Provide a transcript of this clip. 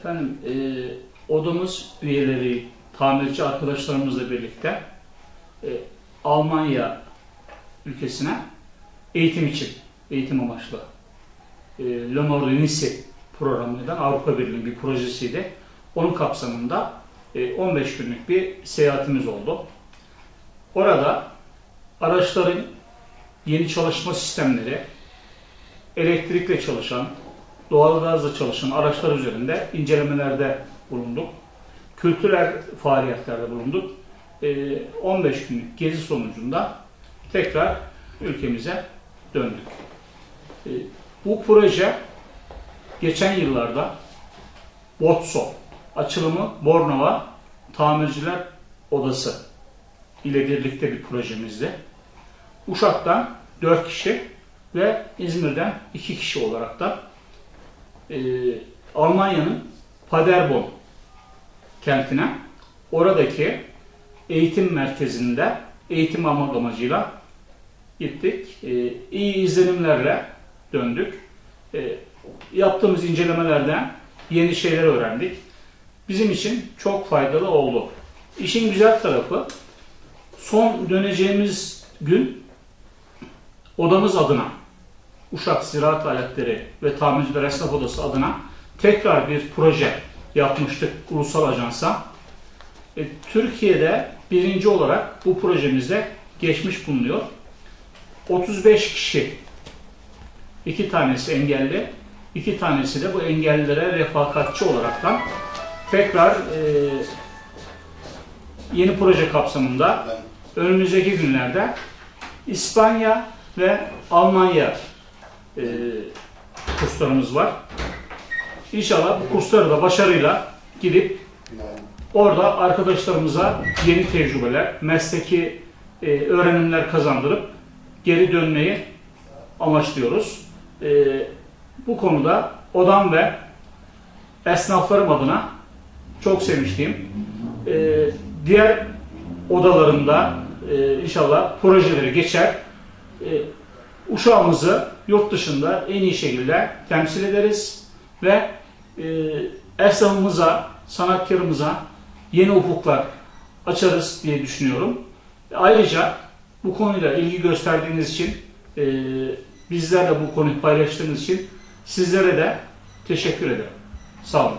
Efendim, e, odamız üyeleri, tamirci arkadaşlarımızla birlikte e, Almanya ülkesine eğitim için, eğitim amaçlı e, Le Nice programından Avrupa Birliği'nin bir projesiydi. Onun kapsamında e, 15 günlük bir seyahatimiz oldu. Orada araçların yeni çalışma sistemleri, elektrikle çalışan, doğalgazla çalışan araçlar üzerinde incelemelerde bulunduk. Kültürel faaliyetlerde bulunduk. Ee, 15 günlük gezi sonucunda tekrar ülkemize döndük. Ee, bu proje geçen yıllarda BOTSO, açılımı Bornova Tamirciler Odası ile birlikte bir projemizdi. Uşak'tan 4 kişi ve İzmir'den 2 kişi olarak da e, Almanya'nın Paderborn kentine oradaki eğitim merkezinde eğitim almak amacıyla gittik. E, iyi izlenimlerle döndük. E, yaptığımız incelemelerden yeni şeyler öğrendik. Bizim için çok faydalı oldu. İşin güzel tarafı son döneceğimiz gün odamız adına Uşak Ziraat Aletleri ve Tamirciler Esnaf Odası adına tekrar bir proje yapmıştık ulusal ajansa. E, Türkiye'de birinci olarak bu projemizde geçmiş bulunuyor. 35 kişi, iki tanesi engelli, iki tanesi de bu engellilere refakatçi olaraktan tekrar e, yeni proje kapsamında önümüzdeki günlerde İspanya ve Almanya e, kurslarımız var. İnşallah bu kursları da başarıyla gidip orada arkadaşlarımıza yeni tecrübeler, mesleki e, öğrenimler kazandırıp geri dönmeyi amaçlıyoruz. E, bu konuda odam ve esnaflarım adına çok sevinçliyim. E, diğer odalarında e, inşallah projeleri geçer. E, uşağımızı yurt dışında en iyi şekilde temsil ederiz ve e, esnafımıza, sanatkarımıza yeni ufuklar açarız diye düşünüyorum. Ayrıca bu konuyla ilgi gösterdiğiniz için, e, bizlerle bu konuyu paylaştığınız için sizlere de teşekkür ederim. Sağ olun.